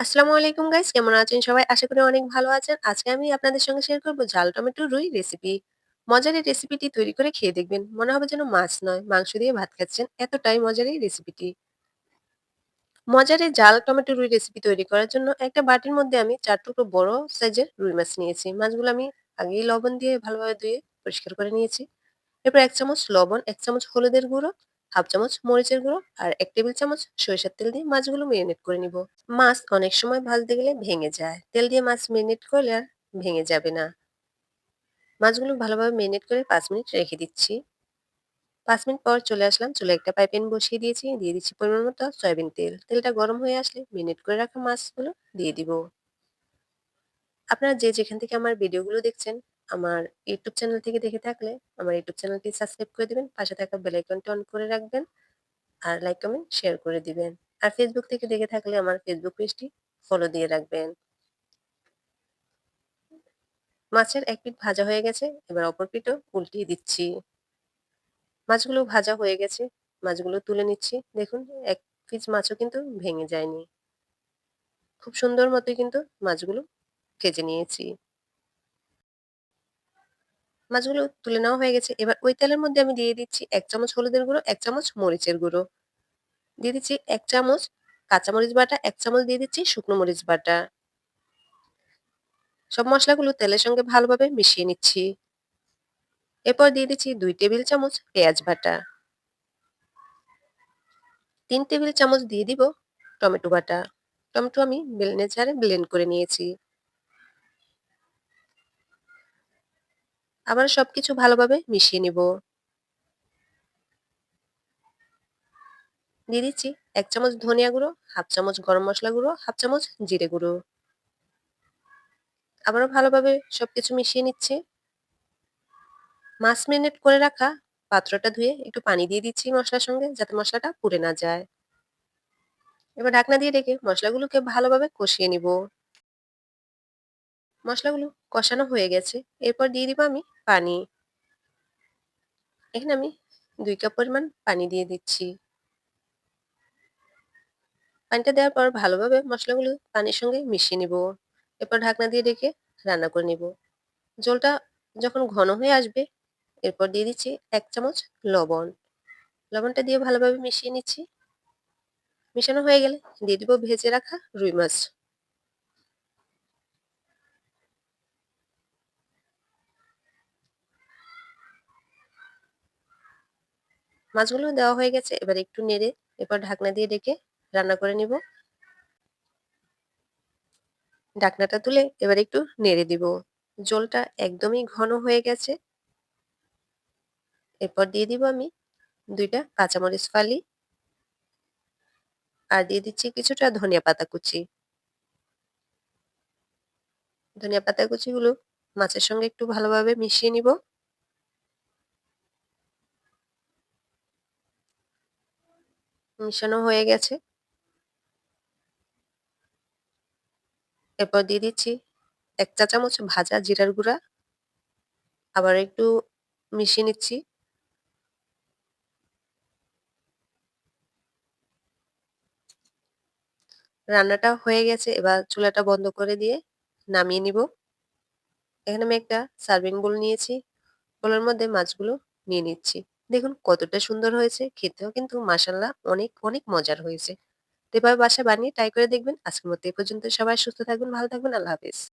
আসসালামু আলাইকুম গাইস কেমন আছেন সবাই? আশা করি অনেক ভালো আছেন। আজকে আমি আপনাদের সঙ্গে শেয়ার করব ঝাল টমেটো রুই রেসিপি। মজার এই রেসিপিটি তৈরি করে খেয়ে দেখবেন। মনে হবে যেন মাছ নয়, মাংস দিয়ে ভাত খাচ্ছেন। এতটাই মজার এই রেসিপিটি। মজার এই জাল টমেটো রুই রেসিপি তৈরি করার জন্য একটা বাটির মধ্যে আমি ৪ টুকরো বড় সাইজের রুই মাছ নিয়েছি। মাছগুলো আমি আগেই লবণ দিয়ে ভালোভাবে ধুয়ে পরিষ্কার করে নিয়েছি। এরপর এক চামচ লবণ, এক চামচ হলুদের গুঁড়ো, 1/2 চামচ মরিচের গুঁড়ো আর এক টেবিল চামচ সরিষার তেল দিয়ে মাছগুলো মেরিনেট করে নিব। মাছ অনেক সময় ভাজতে গেলে ভেঙে যায়। তেল দিয়ে মাছ মেরিনেট করলে আর ভেঙে যাবে না। মাছগুলো ভালোভাবে মেরিনেট করে পাঁচ মিনিট রেখে দিচ্ছি। পাঁচ মিনিট পর চলে আসলাম। চুলায় একটা পাইপেন বসিয়ে দিয়েছি। দিয়ে দিচ্ছি পরিমাণ মতো সয়াবিন তেল। তেলটা গরম হয়ে আসলে মেরিনেট করে রাখা মাছগুলো দিয়ে দিব। আপনারা যে যেখান থেকে আমার ভিডিওগুলো দেখছেন, আমার ইউটিউব চ্যানেল থেকে দেখে থাকলে আমার ইউটিউব চ্যানেলটি সাবস্ক্রাইব করে দিবেন। পাশে থাকা বেল আইকনটি অন করে রাখবেন। আর লাইক, কমেন্ট, শেয়ার করে দিবেন। আর ফেসবুক থেকে দেখে থাকলে আমার ফেসবুক পেজটি ফলো দিয়ে রাখবেন। মাছের এক পিঠ ভাজা হয়ে গেছে। এবার অপর পিঠও উল্টিয়ে দিচ্ছি। মাছগুলো ভাজা হয়ে গেছে। মাছগুলো তুলে নিচ্ছি। দেখুন এক পিস মাছও কিন্তু ভেঙে যায়নি। খুব সুন্দর মতোই কিন্তু মাছগুলো ভেজে নিয়েছি। মাছগুলো তুলে নেওয়া হয়ে গেছে। এবার ওই তেলের মধ্যে আমি দিয়ে দিচ্ছি এক চামচ হলুদের গুঁড়ো, এক চামচ মরিচের গুঁড়ো। দিয়ে দিচ্ছি এক চামচ কাঁচামরিচ বাটা, এক চামচ দিয়ে দিচ্ছি শুকনো মরিচ বাটা। সব মশলাগুলো তেলের সঙ্গে ভালোভাবে মিশিয়ে নিচ্ছি। এরপর দিয়ে দিচ্ছি দুই টেবিল চামচ পেঁয়াজ বাটা। তিন টেবিল চামচ দিয়ে দিব টমেটো বাটা। টমেটো আমি ব্লেন্ডার ব্লেন্ড করে নিয়েছি। আবার সবকিছু ভালোভাবে মিশিয়ে নিব। দিয়ে দিচ্ছি এক চামচ ধনিয়া গুঁড়ো, 1/2 চামচ গরম মশলা গুঁড়ো, 1/2 চামচ জিরে গুঁড়ো। আবারও ভালোভাবে সবকিছু মিশিয়ে নিচ্ছি। মাছ মেরিনেট করে রাখা পাত্রটা ধুয়ে একটু পানি দিয়ে দিচ্ছি মশলার সঙ্গে যাতে মশলাটা পুড়ে না যায়। এবার ঢাকনা দিয়ে রেখে মশলাগুলোকে ভালোভাবে কষিয়ে নিব। মশলাগুলো কষানো হয়ে গেছে। এরপর দিয়ে দিব আমি পানি। এখানে আমি দুই কাপ পরিমাণ পানি দিয়ে দিচ্ছি। পানিটা দেওয়ার পর ভালোভাবে মশলাগুলো পানির সঙ্গে মিশিয়ে নিব। এরপর ঢাকনা দিয়ে রেখে রান্না করে নিব। জলটা যখন ঘন হয়ে আসবে, এরপর দিয়ে দিচ্ছি এক চামচ লবণ। লবণটা দিয়ে ভালোভাবে মিশিয়ে নিচ্ছি। মিশানো হয়ে গেলে দিয়ে দিব ভেজে রাখা রুই মাছ। মাছগুলো দেওয়া হয়ে গেছে। এবার একটু নেড়ে, এরপর ঢাকনা দিয়ে ঢেকে রান্না করে নিব। ঢাকনাটা তুলে এবার একটু নেড়ে দিব। জলটা একদমই ঘন হয়ে গেছে। এরপর দিয়ে দিব আমি দুইটা কাঁচামরিচ ফালি। আর দিয়ে দিচ্ছি কিছুটা ধনিয়া পাতা কুচি। ধনিয়া পাতা কুচিগুলো মাছের সঙ্গে একটু ভালোভাবে মিশিয়ে নিব। মিশানো হয়ে গেছে। এরপর দিয়ে দিচ্ছি এক চা চামচ ভাজা জিরার গুঁড়া। আবার একটু মিশিয়ে নিচ্ছি। রান্নাটা হয়ে গেছে। এবার চুলাটা বন্ধ করে দিয়ে নামিয়ে নিব। এখানে আমি একটা সার্ভিং বোল নিয়েছি। বোলের মধ্যে মাছগুলো নিয়ে নিচ্ছি। দেখুন কতটা সুন্দর হয়েছে। খেতেও কিন্তু মাসাল্লাহ অনেক, অনেক মজার হয়েছে। তো এভাবে বাসা বানিয়ে ট্রাই করে দেখবেন। আজকের মতো এ পর্যন্ত। সবাই সুস্থ থাকবেন, ভালো থাকবেন। আল্লাহ হাফেজ।